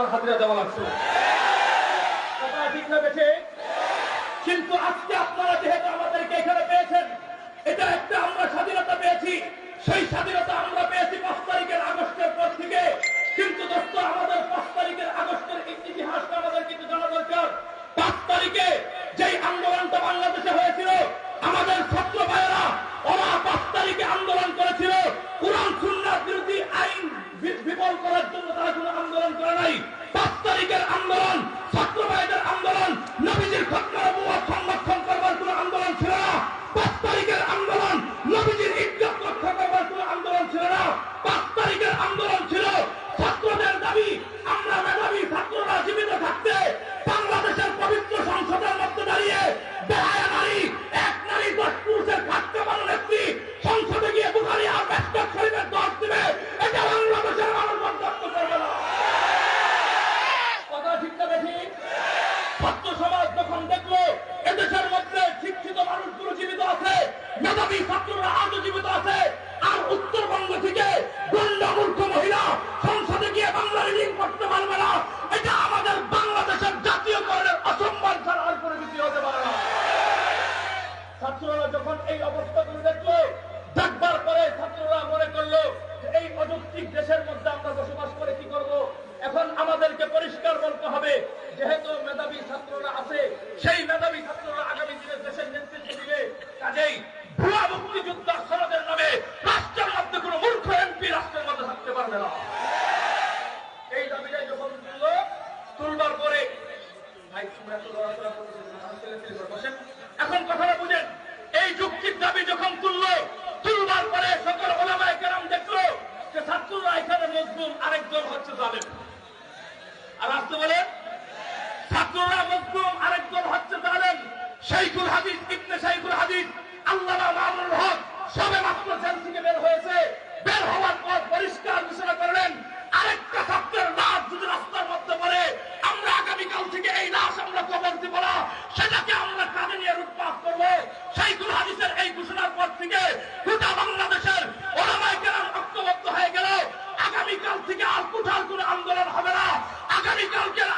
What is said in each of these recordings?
তোমার হাজিরা দেওয়া লাগছে। ঠিক না কিন্তু আজকে আপনারা যেহেতু আমাদেরকে এখানে পেয়েছেন, এটা একটা আমরা স্বাধীনতা পেয়েছি। সেই স্বাধীনতা আমরা পেয়েছি পাঁচ তারিখের আগস্টের পর থেকে। কিন্তু দোস্ত, আমাদের পাঁচ তারিখের আগস্টের ইতিহাসটা আমাদের কিন্তু জানা দরকার। পাঁচ তারিখে ছাত্র সমাজ যখন দেখল এদেশের মধ্যে শিক্ষিত মানুষগুলো জীবিত আছে, মেধাবী ছাত্ররা আজও জীবিত আছে, আর উত্তরবঙ্গ থেকে আমাদেরকে পরিষ্কার বলতে হবে, যেহেতু মেধাবী ছাত্ররা আছে, সেই মেধাবী ছাত্ররা আগামী দিনে দেশের নেতৃত্ব দিবে। কাজেই ভুয়া মুক্তিযোদ্ধা সনদের নামে রাষ্ট্রের মধ্যে কোনো মূর্খ এমপি রাষ্ট্রের মধ্যে থাকতে পারবে না। এই দাবিটাই যখন তুললো, তুলবার পরে। এখন কথাটা বুঝেন, এই যুক্তির দাবি যখন তুললো, তুলবার পরে সকল ওলামায় কেরাম দেখল যে ছাত্ররা এখানে মজলুম আরেকজন হচ্ছে জালেম। কোথাও কোনো আন্দোলন হবে না। আগামীকালকের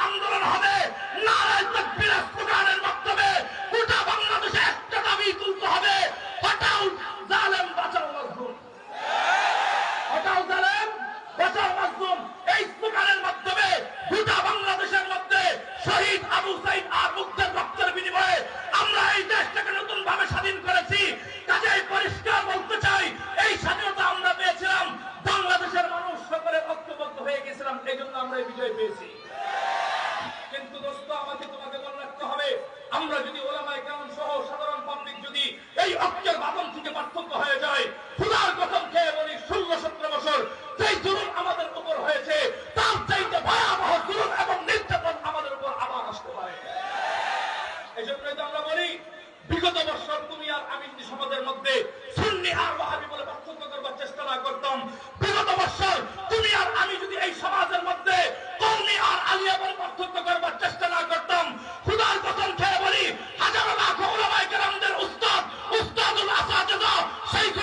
সেই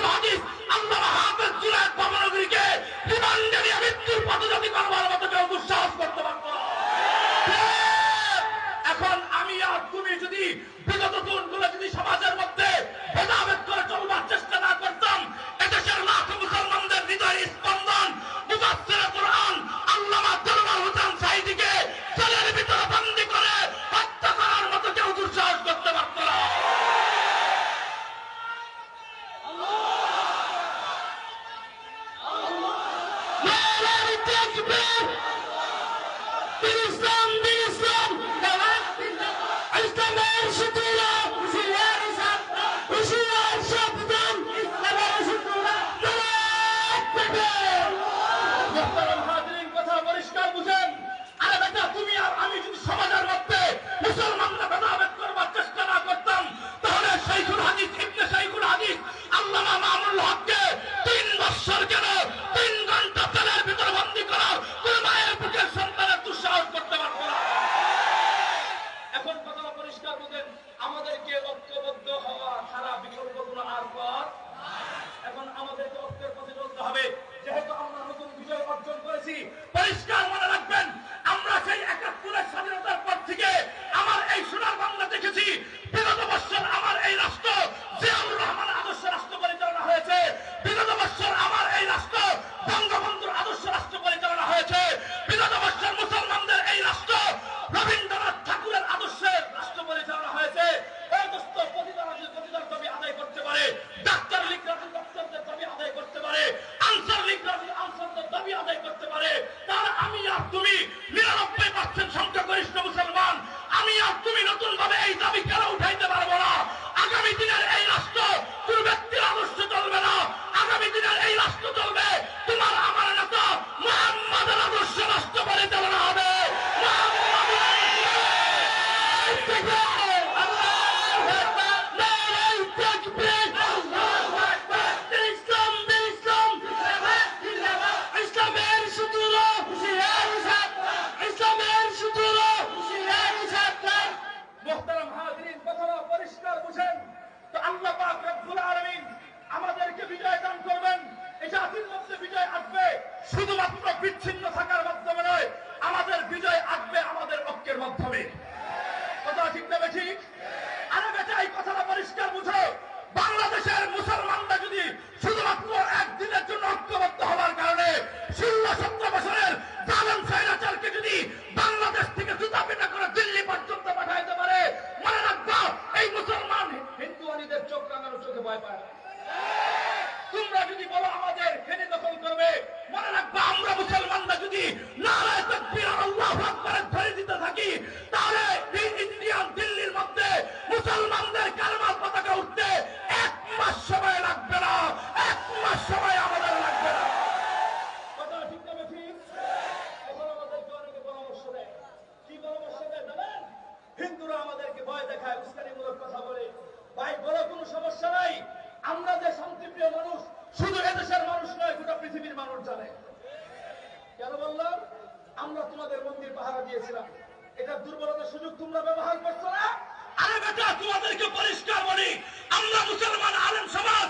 আমাদেরকে ঐক্য আল্লাহ আমাদেরকে বিজয় দান করবেন। এই জাতির মধ্যে বিজয় আসবে। শুধুমাত্র বিচ্ছিন্ন পৃথিবীর মানুষ জানে। কেন বললাম? আমরা তোমাদের মন্দির পাহারা দিয়েছিলাম। এটা দুর্বলতার সুযোগ তোমরা ব্যবহার করছ না? আরে বেটা, তোমাদেরকে পরিষ্কার বলি, আমরা মুসলমান, আলম সমাজ